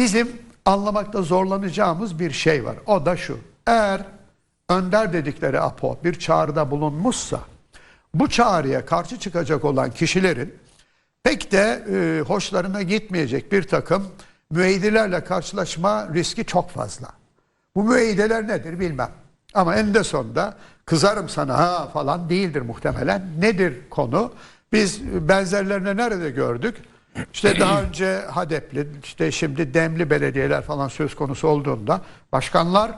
bizim anlamakta zorlanacağımız bir şey var. O da şu. Eğer önder dedikleri Apo bir çağrıda bulunmuşsa bu çağrıya karşı çıkacak olan kişilerin pek de e, hoşlarına gitmeyecek bir takım müeyyidelerle karşılaşma riski çok fazla. Bu müeyyideler nedir bilmem. Ama eninde sonunda kızarım sana ha falan değildir muhtemelen. Nedir konu? Biz benzerlerini nerede gördük? İşte daha önce Hadepli, işte şimdi Demli belediyeler falan söz konusu olduğunda başkanlar,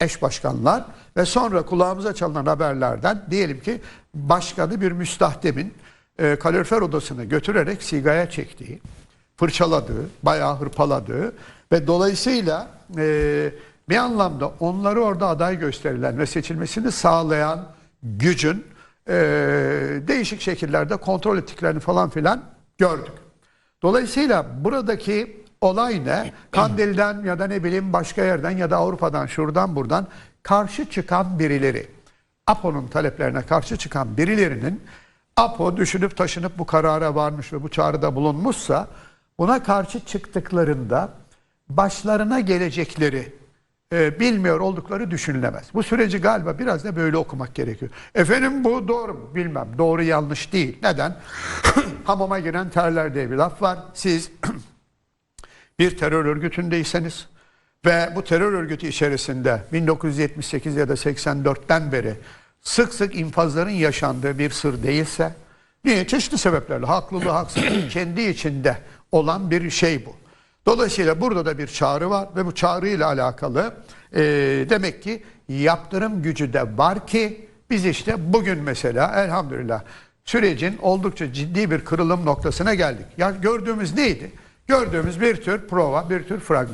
eş başkanlar ve sonra kulağımıza çalınan haberlerden diyelim ki başkanı bir müstahdemin e, kalorifer odasına götürerek sigaya çektiği, fırçaladığı, bayağı hırpaladığı ve dolayısıyla e, bir anlamda onları orada aday gösterilen ve seçilmesini sağlayan gücün e, değişik şekillerde kontrol ettiklerini falan filan gördük. Dolayısıyla buradaki olay ne? Kandil'den ya da ne bileyim başka yerden ya da Avrupa'dan şuradan buradan karşı çıkan birileri. APO'nun taleplerine karşı çıkan birilerinin APO düşünüp taşınıp bu karara varmış ve bu çağrıda bulunmuşsa buna karşı çıktıklarında başlarına gelecekleri e, bilmiyor oldukları düşünülemez. Bu süreci galiba biraz da böyle okumak gerekiyor. Efendim bu doğru mu? Bilmem. Doğru yanlış değil. Neden? Hamama giren terler diye bir laf var. Siz bir terör örgütündeyseniz ve bu terör örgütü içerisinde 1978 ya da 84'ten beri sık sık infazların yaşandığı bir sır değilse niye çeşitli sebeplerle haklılığı haksızlığı kendi içinde olan bir şey bu. Dolayısıyla burada da bir çağrı var ve bu çağrıyla alakalı e, demek ki yaptırım gücü de var ki biz işte bugün mesela elhamdülillah sürecin oldukça ciddi bir kırılım noktasına geldik. Ya gördüğümüz neydi? Gördüğümüz bir tür prova, bir tür fragman.